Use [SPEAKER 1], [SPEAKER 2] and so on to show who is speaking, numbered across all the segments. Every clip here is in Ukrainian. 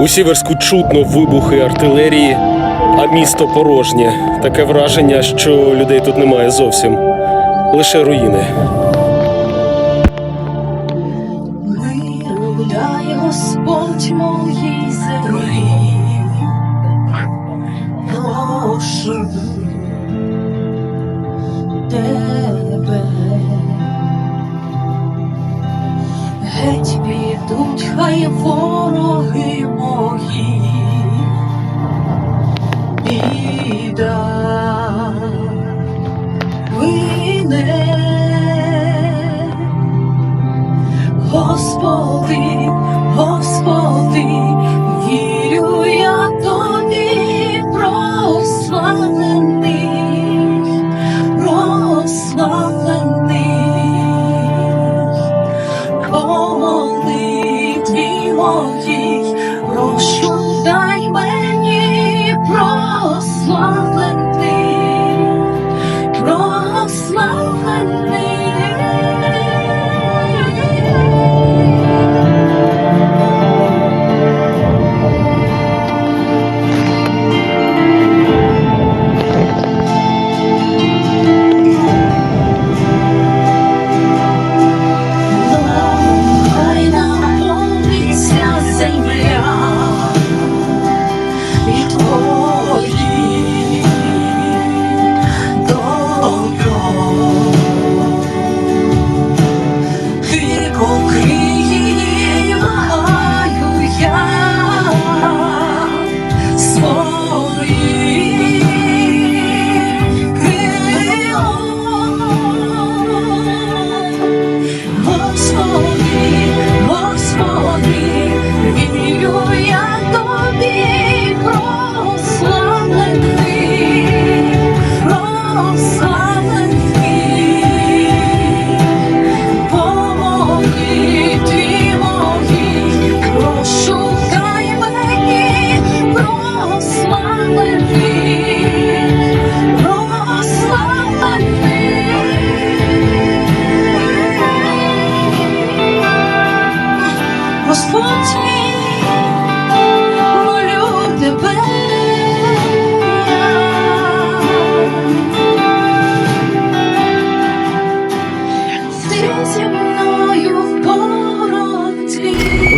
[SPEAKER 1] У Сіверську чутно вибухи артилерії, а місто порожнє. Таке враження, що людей тут немає зовсім. Лише руїни.
[SPEAKER 2] Підуть хай вороги мої.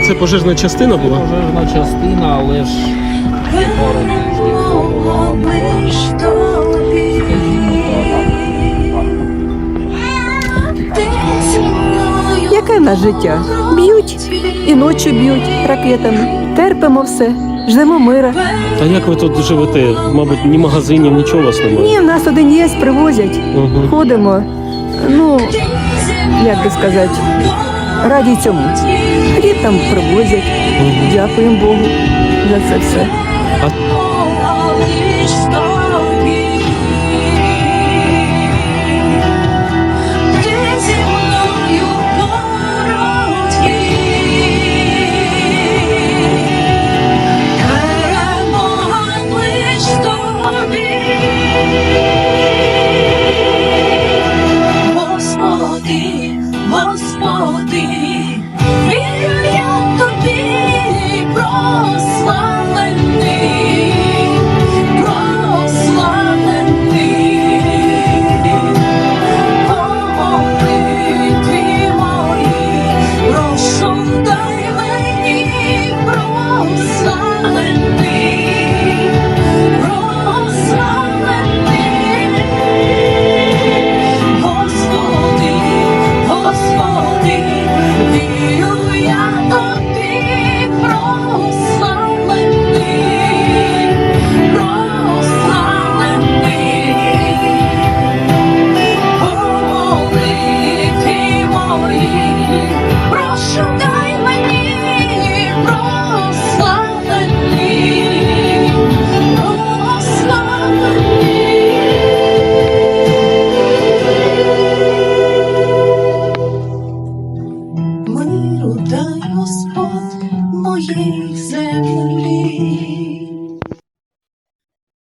[SPEAKER 1] Це пожежна частина була?
[SPEAKER 3] Пожежна частина, але ж.
[SPEAKER 2] Ти
[SPEAKER 4] Яке в нас життя? Б'ють і ночі б'ють ракетами. Терпимо все, ждемо мира.
[SPEAKER 1] А як ви тут живете? Мабуть, ні магазинів, нічого у вас немає.
[SPEAKER 4] Ні, в нас один є, привозять.
[SPEAKER 1] Угу.
[SPEAKER 4] Ходимо. Ну, як би сказати, раді цьому. Хліб там привозять. Дякуємо Богу за це все.